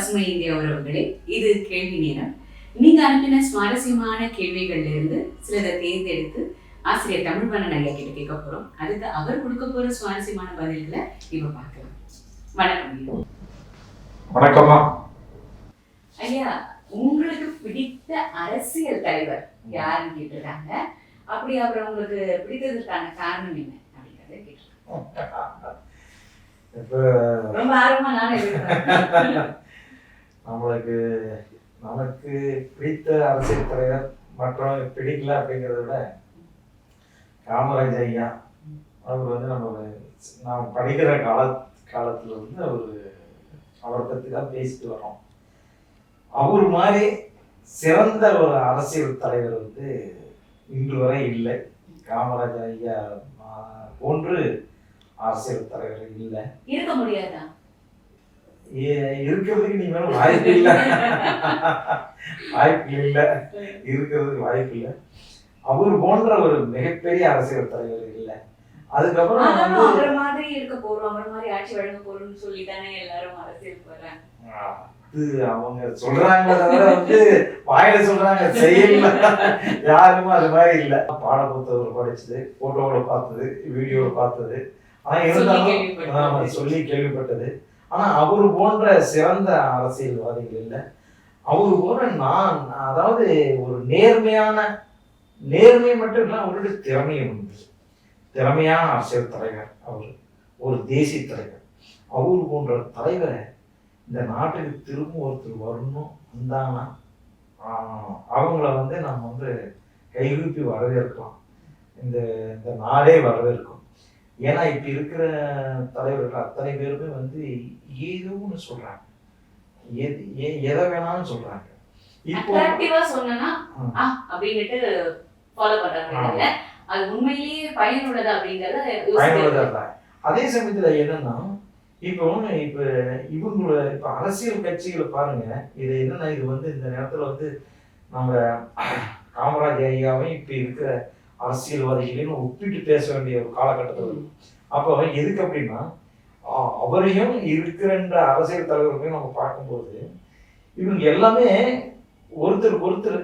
பசுமை இந்திய உறவுகளே இது கேள்வி நேரம். நீங்க அனுப்பின சுவாரஸ்யமான கேள்விகள்ல இருந்து சிலதை தேர்ந்தெடுத்து ஆசிரியர் தமிழ்வண்ணன் ஐயா கிட்ட கேட்க போறோம். அதுக்கு அவர் கொடுக்க போற சுவாரஸ்யமான பதில்களை இப்ப பார்க்கலாம். வணக்கம் ஐயா. வணக்கம்மா. ஐயா உங்களுக்கு பிடித்த அரசியல் தலைவர் யாருன்னு கேட்டிருக்காங்க. அப்படி அவர் உங்களுக்கு பிடித்ததற்கான காரணம் என்ன அப்படிங்கறத கேட்டிருக்காங்க. ரொம்ப ஆர்வமா நானே. நம்மளுக்கு நமக்கு பிடித்த அரசியல் தலைவர் மற்றும் பிடிக்கல அப்படிங்கிறத விட காமராஜ் ஐயா அவர் வந்து நம்ம நாம் படிக்கிற கால காலத்தில் வந்து அவர் அவரை பற்றி தான் பேசிட்டு வரோம் அவர் மாதிரி சிறந்த ஒரு அரசியல் தலைவர் வந்து இன்று வரை இல்லை. காமராஜர் ஐயா போன்று அரசியல் தலைவர் இல்லை. இருக்க முடியாதா? இருக்கிறதுக்கு நீங்க வேணும் வாய்ப்பு இல்லை. வாய்ப்பு இல்லை. இருக்கிறதுக்கு வாய்ப்பு இல்லை. அவர் போன்ற ஒரு மிகப்பெரிய அரசியல் தலைவர் இல்லை. அதுக்கப்புறம் அவரை மாதிரி இருக்க போறோம் அவர் மாதிரி ஆட்சி வழங்க போறோம்னு சொல்லி தானே எல்லாரும் அரசியல் வர்றாங்க அது அவங்க சொல்றாங்களே தவிர வந்து வாயில சொல்றாங்க செய்யல. யாருமே அது மாதிரி இல்ல. பாட புத்தகம் படிச்சது போட்டோவில் பார்த்தது வீடியோவில் பார்த்தது. ஆனா இருந்தாலும் சொல்லி கேள்விப்பட்டது. ஆனால் அவர் போன்ற சிறந்த அரசியல்வாதிகள் இல்லை. அவர் போன்ற நான் அதாவது ஒரு நேர்மையான நேர்மை மட்டும் இல்லை அவருடைய திறமையும் உண்டு. திறமையான அரசியல் தலைவர் அவர். ஒரு தேசிய தலைவர். அவர் போன்ற தலைவரை இந்த நாட்டுக்கு திரும்ப ஒருத்தர் வரணும் வந்தாங்கன்னா அவங்கள வந்து நம்ம வந்து கைகூப்பி வரவேற்கலாம். இந்த இந்த நாடே வரவேற்கும். ஏன்னா இப்ப இருக்கிற தலைவர்கள் அத்தனை பேருமே வந்து ஏதோ ஒன்று சொல்றாங்க. எது எ- எதை வேணாலும் சொல்றாங்க. இப்போ சொன்னா அப்படின்னுட்டு ஃபாலோ பண்றாங்க. இல்ல அது உண்மையிலேயே பயனுள்ளதா அப்படிங்கறத பயனுள்ளதா அதே சமயத்துல என்னன்னா இப்போ இப்ப இவங்கள இப்ப அரசியல் கட்சிகளை பாருங்க. இது என்னன்னா இது வந்து இந்த நேரத்துல வந்து நம்ம காமராஜ் ஐயாவையும் இப்ப இருக்கிற அரசியல்வாதிகளையும் ஒப்பிட்டு பேச வேண்டிய ஒரு காலகட்டத்தில். அப்போ எதுக்கு அப்படின்னா அவரையும் இருக்கிற அரசியல் தலைவர்களையும் நம்ம பார்க்கும்போது இவங்க எல்லாமே ஒருத்தருக்கு ஒருத்தர்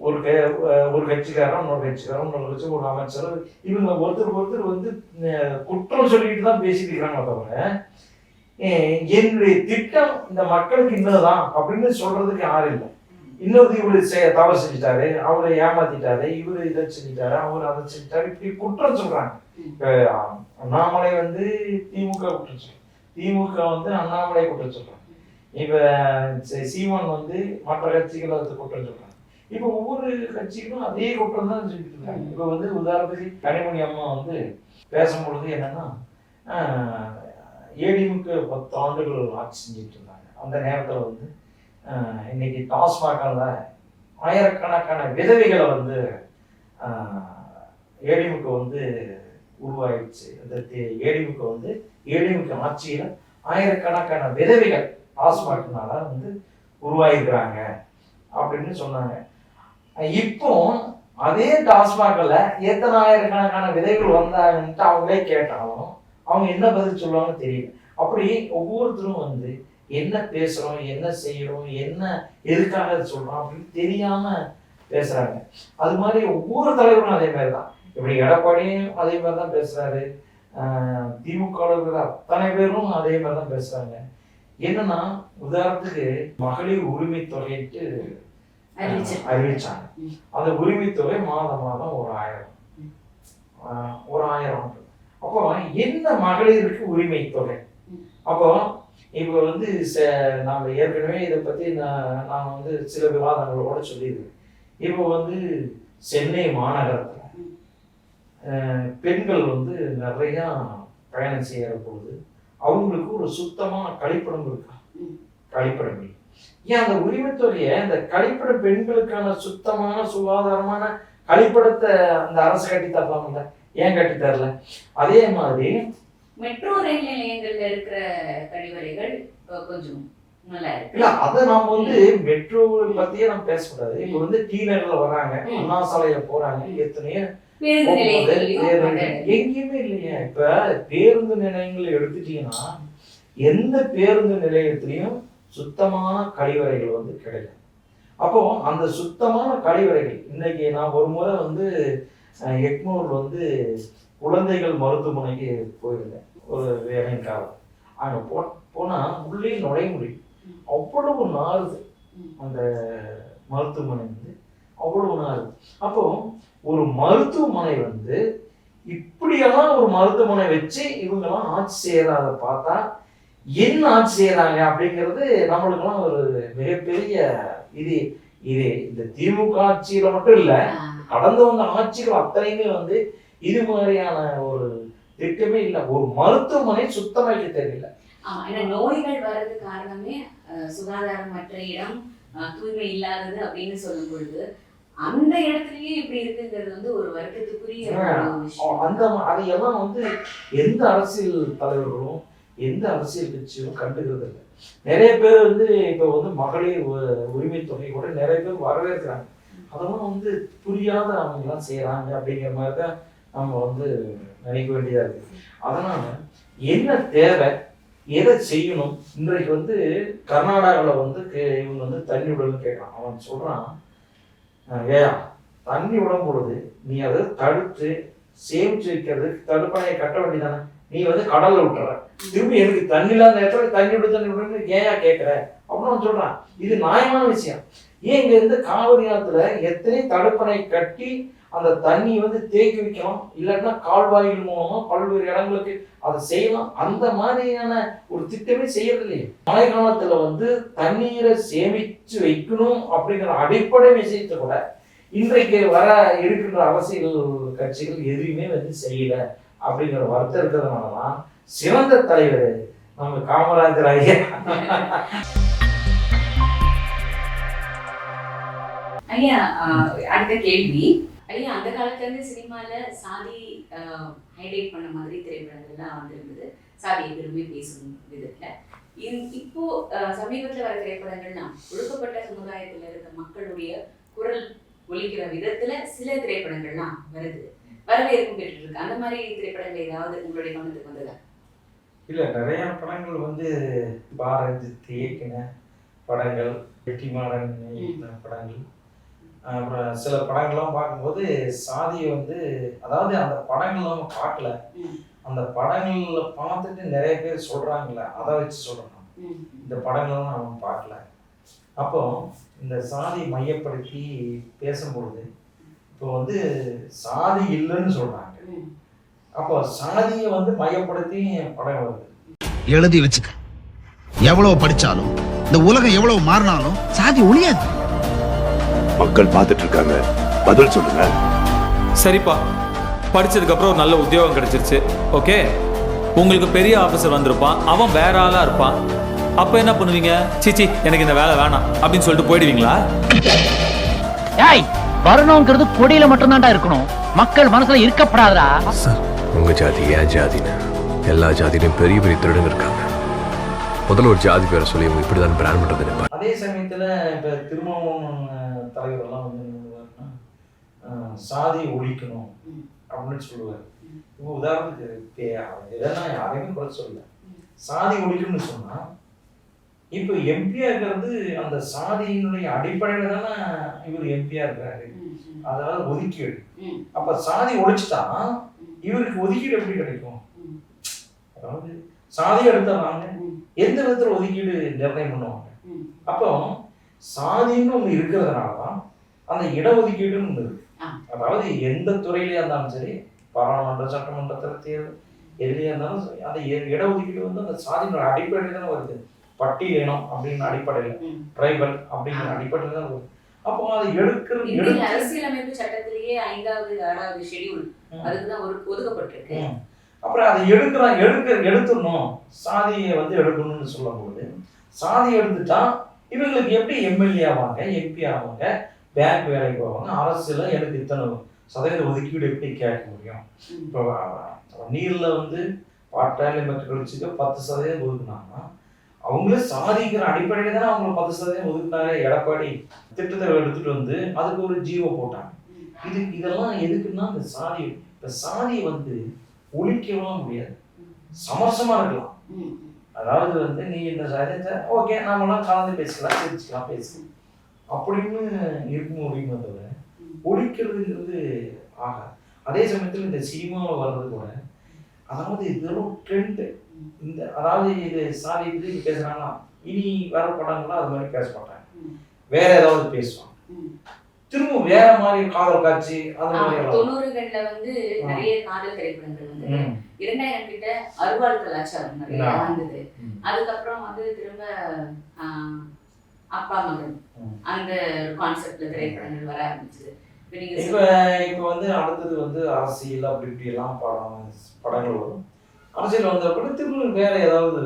ஒரு க- ஒரு கட்சிக்காரன் இன்னொரு கட்சிக்காரன் இன்னொரு கட்சி ஒரு அமைச்சர் இவங்க ஒருத்தருக்கு ஒருத்தர் வந்து குற்றம் சொல்லிட்டு தான் பேசிட்டு இருக்காங்க தவிர என்னுடைய திட்டம் இந்த மக்களுக்கு இன்னதுதான் அப்படின்னு சொல்றதுக்கு யாரும் இல்லை இன்னொரு இவரு செ- தவறு செஞ்சுட்டாரு அவரை ஏமாத்திட்டாரு இவரு இதை செஞ்சுட்டாரு அவர் அதை செஞ்சுட்டாரு இப்படி குற்றம் சொல்றாங்க. அண்ணாமலை வந்து திமுக குற்றம் சொல்றாங்க திமுக வந்து அண்ணாமலை குற்றம் சொல்றாங்க இப்ப சீமான் வந்து மற்ற கட்சிகளை வந்து குற்றம் சொல்றாங்க. இப்ப ஒவ்வொரு கட்சிகளும் அதே குற்றம் தான் செஞ்சுட்டு இருக்காங்க. இப்ப வந்து உதாரணத்துக்கு கனிமொழி அம்மா வந்து பேசும்பொழுது என்னன்னா ஏடிமுக்கு பத்து ஆண்டுகள் ஆட்சி செஞ்சுட்டு இருந்தாங்க. அந்த நேரத்துல வந்து இன்னைக்கு டாஸ்மாகால ஆயிரக்கணக்கான விதவைகளை வந்து ஏடிமுக வந்து உருவாயிடுச்சு. அந்த ஏடிமுக வந்து ஏடிமுக ஆட்சியில் ஆயிரக்கணக்கான விதவைகள் டாஸ்மாக்னால வந்து உருவாயிருக்கிறாங்க அப்படின்னு சொன்னாங்க. இப்போ அதே டாஸ்மாக்ல எத்தனை ஆயிரக்கணக்கான விதைகள் வந்தாங்கன்ட்டு அவங்களே கேட்டாலும் அவங்க என்ன பதில் சொல்லுவாங்கன்னு தெரியல. அப்படி ஒவ்வொருத்தரும் வந்து என்ன பேசுறோம் என்ன செய்யறோம் என்ன எதுக்காக இதை சொல்றோம் அப்படின்னு தெரியாம பேசுறாங்க அது மாதிரி ஒவ்வொரு தலைவரும் அதே மாதிரி தான் இப்படி எடப்பாடியும் அதே மாதிரி தான் பேசுறாரு ஆஹ் திமுக அத்தனை பேரும் அதே மாதிரி தான் பேசுறாங்க என்னன்னா உதாரணத்துக்கு மகளிர் உரிமை அறிவிச்சிருக்காங்க. அறிவிச்சாங்க. அந்த உரிமை தொகை மாதம் மாதம் ஒரு ஆயிரம் ஒரு ஆயிரம் அப்போ என்ன மகளிருக்கு உரிமை தொகை. அப்போ இப்போ வந்து ச- நாம ஏற்கனவே இதை பத்தி நான் நான் வந்து சில விவாதங்களோட சொல்லியிருக்கேன். இப்போ வந்து சென்னை மாநகரத்தில் ஆஹ் பெண்கள் வந்து நிறையா பயணம் செய்கிற பொழுது அவங்களுக்கு ஒரு சுத்தமான கழிப்பிடம் இருக்கா? கழிப்பிடம். ஏன் அந்த உரிமை இந்த அந்த கழிப்பிட பெண்களுக்கான சுத்தமான சுகாதாரமான கழிப்பிடத்தை அந்த அரசு கட்டி தரலாம்ல ஏன் கட்டி தரல அதே மாதிரி மெட்ரோ ரயில் நிலையங்கள்ல இருக்கிற கழிவறைகள் கொஞ்சம் இல்ல அதை நாம வந்து மெட்ரோ பத்தியே நம்ம பேசக்கூடாது. இப்ப வந்து டீ நகர்ல வராங்க. அண்ணா சாலையில போறாங்க. எத்தனையோ எங்கேயுமே இல்லையே. இப்ப பேருந்து நிலையங்கள் எடுத்துட்டீங்கன்னா எந்த பேருந்து நிலையத்திலையும் சுத்தமான கழிவறைகள் வந்து கிடைக்கும் அப்போ அந்த சுத்தமான கழிவறைகள் இன்னைக்கு நான் ஒரு முறை வந்து எக்மூர் வந்து குழந்தைகள் மருத்துவமனைக்கு போயிருந்தேன். ஒரு வேலையின் காலம். அங்கே போ போனால் உள்ளே நுழைய முடியும் அவ்வளவு நாறுது அந்த மருத்துவமனை வந்து அவ்வளவு நாறுது அப்போ ஒரு மருத்துவமனை வந்து இப்படியெல்லாம் ஒரு மருத்துவமனை வச்சு இவங்கெல்லாம் ஆட்சி செய்யறத பார்த்தா என்ன ஆட்சி செய்யறாங்க அப்படிங்கிறது நம்மளுக்கெல்லாம் ஒரு மிகப்பெரிய இது. இது இந்த திமுக ஆட்சியில மட்டும் இல்ல கடந்து வந்த ஆட்சிகள் அத்தனையுமே வந்து இது மாதிரியான ஒரு திட்டமே இல்லை. ஒரு மருத்துவமனை சுத்தமாக்க தெரியல ஆமா ஏன்னா நோய்கள் வர்றது காரணமே சுகாதாரமற்ற இடம் தூய்மை இல்லாதது அப்படின்னு சொல்லும் பொழுது அந்த இடத்துலயே இப்படி இருக்குங்கிறது வந்து ஒரு வருத்தத்துக்குரிய. அந்த அதையெல்லாம் வந்து எந்த அரசியல் தலைவர்களும் எந்த அரசியல் கட்சியும் கண்டுக்கிறது இல்லை. நிறைய பேர் வந்து இப்போ வந்து மகளிர் உரிமை தொகை கூட நிறைய பேர் வரவேற்கிறாங்க. அதெல்லாம் வந்து புரியாத அவங்க எல்லாம் செய்யறாங்க அப்படிங்கிற மாதிரி தான் நம்ம வந்து நினைக்க வேண்டியதாக இருக்குது அதனால் என்ன தேவை எதை செய்யணும்? இன்றைக்கு வந்து கர்நாடகாவில் வந்து இவங்க வந்து தண்ணி விடணும்னு கேட்குறான் அவன் சொல்கிறான் ஏயா தண்ணி விடும் பொழுது நீ அதை தடுத்து சேமிச்சு வைக்கிறதுக்கு தடுப்பணையை கட்ட வேண்டியதானே? நீ வந்து கடல்ல விட்டுற. திரும்பி எனக்கு தண்ணி இல்லாத நேரத்துல தண்ணி விடு தண்ணி விடுன்னு ஏயா கேட்குற அப்படின்னு அவன் சொல்கிறான் இது நியாயமான விஷயம். ஏன் இங்க இருந்து காவிரி ஆத்துல எத்தனை தடுப்பணை கட்டி அந்த தண்ணி வந்து தேக்கி வைக்கலாம் இல்லைன்னா கால்வாய்கள் மூலமா பல்வேறு இடங்களுக்கு அதை செய்யலாம். அந்த மாதிரியான ஒரு திட்டமே செய்யறதில்லையே மழை காலத்துல வந்து தண்ணீரை சேமிச்சு வைக்கணும் அப்படிங்கிற அடிப்படை விஷயத்தை கூட இன்றைக்கு வர இருக்கின்ற அரசியல் கட்சிகள் எதுவுமே வந்து செய்யல அப்படிங்கிற வருத்தம் இருக்கிறதுனாலதான் சிறந்த தலைவர் நம்ம காமராஜர் ஐயா. ஐயா அடுத்த கேள்வி. ஐயா அந்த காலத்துல சினிமாவில் சினிமால சாதி ஹைலைட் பண்ண மாதிரி திரைப்படங்கள்லாம் வந்திருந்தது. சாதியை விரும்பி பேசும் விதத்துல. இந்- இப்போ சமீபத்தில் வர திரைப்படங்கள்னா ஒழுக்கப்பட்ட சமுதாயத்துல இருக்க மக்களுடைய குரல் ஒழிக்கிற விதத்துல சில திரைப்படங்கள்லாம் வருது. வரவேற்பு பெற்று இருக்கு அந்த மாதிரி திரைப்படங்கள் ஏதாவது உங்களுடைய கவனத்துக்கு வந்ததா? இல்ல நிறைய படங்கள் வந்து பாரஞ்சித் இயக்கின படங்கள் வெற்றிமாறன் இயக்கின படங்கள். அப்புறம் சில படங்கள்லாம் பார்க்கும்போது சாதியை வந்து அதாவது அந்த படங்கள் நம்ம பார்க்கல. அந்த படங்கள்ல பார்த்துட்டு நிறைய பேர் சொல்றாங்கல்ல அதை வச்சு சொல்லணும் இந்த படங்கள்லாம் நம்ம பார்க்கல. அப்போ இந்த சாதி மையப்படுத்தி பேசும்பொழுது இப்போ வந்து சாதி இல்லைன்னு சொல்றாங்க. அப்போ சாதியை வந்து மையப்படுத்தி படம் வருது. எழுதி வச்சுக்க. எவ்வளவு படிச்சாலும் இந்த உலகம் எவ்வளவு மாறினாலும் சாதி ஒழியாது. மக்கள் பார்த்துட்டு இருக்காங்க பதில் சொல்லுங்க. சரிப்பா. படிச்சதுக்கு அப்புறம் ஒரு நல்ல உத்தியோகம் கிடைச்சிருச்சு. ஓகே? உங்களுக்கு பெரிய ஆபீசர் வந்திருப்பான். அவன் வேற ஆளா இருப்பான். அப்ப என்ன பண்ணுவீங்க? சீச்சி எனக்கு இந்த வேலை வேணாம். அப்படின்னு சொல்லிட்டு போயிடுவீங்களா? ஏய் வரணுங்கிறது கொடியில மட்டும்தான்டா இருக்கணும். மக்கள் மனசுல இருக்கப்படாதடா. சார் உங்க ஜாதி ஏன் ஜாதின்னு. எல்லா ஜாதியிலும் பெரிய பெரிய திருடங்க இருக்காங்க. முதல்ல ஒரு ஜாதி பேரை சொல்லி இவங்க இப்படிதான் பிராண்ட் பண்றது. அதே சமயத்துல இப்ப திருமாவளவன் அஹ், தலைவரெல்லாம் வந்து என்ன சாதியை சாதி ஒழிக்கணும் அப்படின்னு சொல்லுவார். இப்போ உதாரணத்துக்கு இப்ப எதனா யாரையுமே குறை சொல்லல. சாதி ஒழிக்கணும்னு சொன்னா இப்போ எம்பியா இருக்கிறது அந்த சாதியினுடைய அடிப்படையில தானே இவர் எம்பியா இருக்கிறாரு அதாவது ஒதுக்கீடு. அப்போ அப்ப சாதி ஒழிச்சுட்டா இவருக்கு ஒதுக்கீடு எப்படி கிடைக்கும்? அதாவது சாதி எடுத்துறாங்க வாங்க எந்த விதத்துல ஒதுக்கீடு நிர்ணயம் பண்ணுவாங்க? அப்போ சாதின்னு ஒன்று இருக்கிறதுனால தான் அந்த இடஒதுக்கீடுன்னு ஒன்று இருக்கு. அதாவது எந்த துறையிலையா இருந்தாலும் சரி பாராளுமன்ற சட்டமன்றத்தில் தேர்தல் எதுலையா இருந்தாலும் சரி அந்த இடஒதுக்கீடு வந்து அந்த சாதியினோட அடிப்படையில் தானே வருது பட்டியலினம் அப்படின்னு அடிப்படையில். ட்ரைபல் அப்படிங்கிற. அடிப்படையில் தான் வருது அப்போ அதை எடுக்கிற அரசியலமைப்பு சட்டத்திலேயே ஐந்தாவது ஆறாவது ஷெட்யூல். அதுக்குதான் ஒரு ஒதுக்கப்பட்டிருக்கு. அப்புறம் அதை எடுக்கிறான் எடுக்க எடுத்துடணும் சாதியை வந்து எடுக்கணும்னு சொல்லும்போது சாதி எடுத்துட்டா இவங்களுக்கு எப்படி எம்எல்ஏ ஆவாங்க எம்பி ஆவாங்க பேங்க் வேலைக்கு போவாங்க அரசுல எனக்கு இத்தனை சதவீத ஒதுக்கீடு எப்படி கேட்க முடியும்? இப்போ நீர்ல வந்து பாட்டாளி மக்கள் கழிச்சுக்கு பத்து சதவீதம் ஒதுக்குனாங்கன்னா அவங்களே சாதிக்கிற அடிப்படையில தானே அவங்க பத்து சதவீதம் ஒதுக்குனாரு எடப்பாடி திட்டத்தை எடுத்துட்டு வந்து அதுக்கு ஒரு ஜீவோ போட்டாங்க. இது இதெல்லாம் எதுக்குன்னா இந்த சாதி இந்த சாதியை வந்து ஒழிக்கவும் முடியாது. சமரசமா இருக்கலாம். அதாவது வந்து நீ இந்த சாதி ஓகே நாமெல்லாம் கலந்து பேசிக்கலாம் சிரிச்சுக்கலாம் பேசலாம் அப்படின்னு இருக்க முடியுமே தவிர ஒழிக்கிறதுங்கிறது ஆகா அதே சமயத்தில் இந்த சினிமாவில் வர்றது கூட அதாவது இது வெறும் ட்ரெண்டு இந்த அதாவது இது சாதி இது பேசுகிறாங்களா இனி வர படங்கள்லாம் அது மாதிரி பேச மாட்டாங்க. வேற ஏதாவது பேசுவாங்க. திரும்ப வேற மாதிரி காதல் காட்சி அது மாதிரி. தொண்ணூறுகள்ல வந்து. நிறைய காதல் திரைப்படங்கள் வந்து. இரண்டாயிரம் கிட்ட அருவாள் கலாச்சாரம் நிறைய. வந்தது. அதுக்கப்புறம் வந்து திரும்ப அப்பா மகன். அந்த கான்செப்ட்ல திரைப்படங்கள் வர ஆரம்பிச்சது இப்ப இப்ப வந்து அடுத்தது வந்து அரசியல் அப்படி இப்படி எல்லாம் படம் படங்கள் வரும் அரசியல் வந்த கூட திரும்ப வேற ஏதாவது.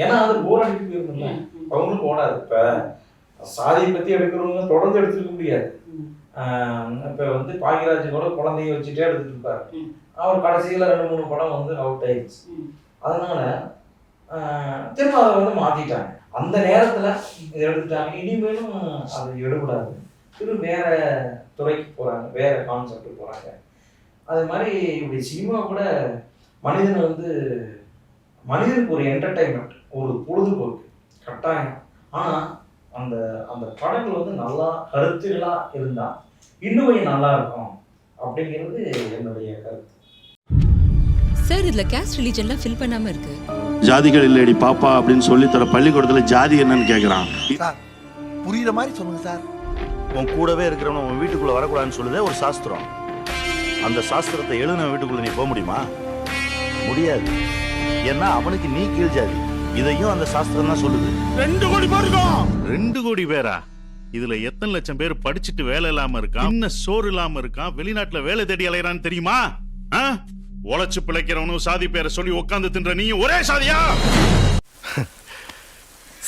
ஏன்னா அது போர் அடிக்க அவங்களும் ஓடாது இப்ப சாதியை பத்தி எடுக்கிறவங்க தொடர்ந்து எடுத்துக்க முடியாது இப்ப வந்து பாக்கியராஜ் கூட குழந்தைய வச்சுட்டே எடுத்துட்டு இருப்பாரு. அவர் கடைசியில ரெண்டு மூணு படம் வந்து அவுட் ஆயிடுச்சு. அதனால திரும்ப அதை வந்து மாத்திட்டாங்க. அந்த நேரத்துல இதை எடுத்துட்டாங்க. இனிமேலும் அது எடுபடாது திரும்ப வேற துறைக்கு போறாங்க. வேற கான்செப்ட் போறாங்க. அது மாதிரி இப்படி சினிமா கூட மனிதனை வந்து மனிதனுக்கு ஒரு என்டர்டைன்மெண்ட் ஒரு பொழுதுபோக்கு. கட்டாயம். ஆனா அந்த அந்த படங்கள் வந்து நல்லா கருத்துகளா இருந்தா இன்னும் கொஞ்சம் நல்லா இருக்கும். அப்படிங்கிறது என்னுடைய கருத்து. சார் இதுல கேஸ்ட் ரிலீஜன்லாம் ஃபில் பண்ணாம இருக்கு. ஜாதிகள் இல்லடி பாப்பா அப்படின்னு சொல்லி தர பள்ளிக்கூடத்துல ஜாதி என்னன்னு கேக்குறான். சார் புரியுற மாதிரி சொல்லுங்க சார். உன் கூடவே இருக்கிறவன உன் வீட்டுக்குள்ள வரக்கூடாதுன்னு சொல்லுதே ஒரு சாஸ்திரம். அந்த சாஸ்திரத்தை எழுதின வீட்டுக்குள்ள நீ போக முடியுமா? முடியாது. ஏன்னா அவனுக்கு நீ கீழ் ஜாதி. இதையும் அந்த சாஸ்திரம் தான் சொல்லுது. ரெண்டு கோடி பேர் இருக்கோம். ரெண்டு கோடி பேரா? இதுல எத்தனை லட்சம் பேர் படிச்சுட்டு வேலை இல்லாம இருக்கான் இன்னும் சோறு இல்லாம இருக்கான் வெளிநாட்டுல வேலை தேடி அலையறான்னு தெரியுமா? ஆ? உழைச்சு பிழைக்கிறவனும் சாதி பேரை சொல்லி உட்கார்ந்து தின்ற நீயும் ஒரே சாதியா?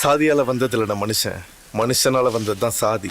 சாதியால வந்ததில்ல மனுஷன். மனுஷனால வந்ததுதான் சாதி.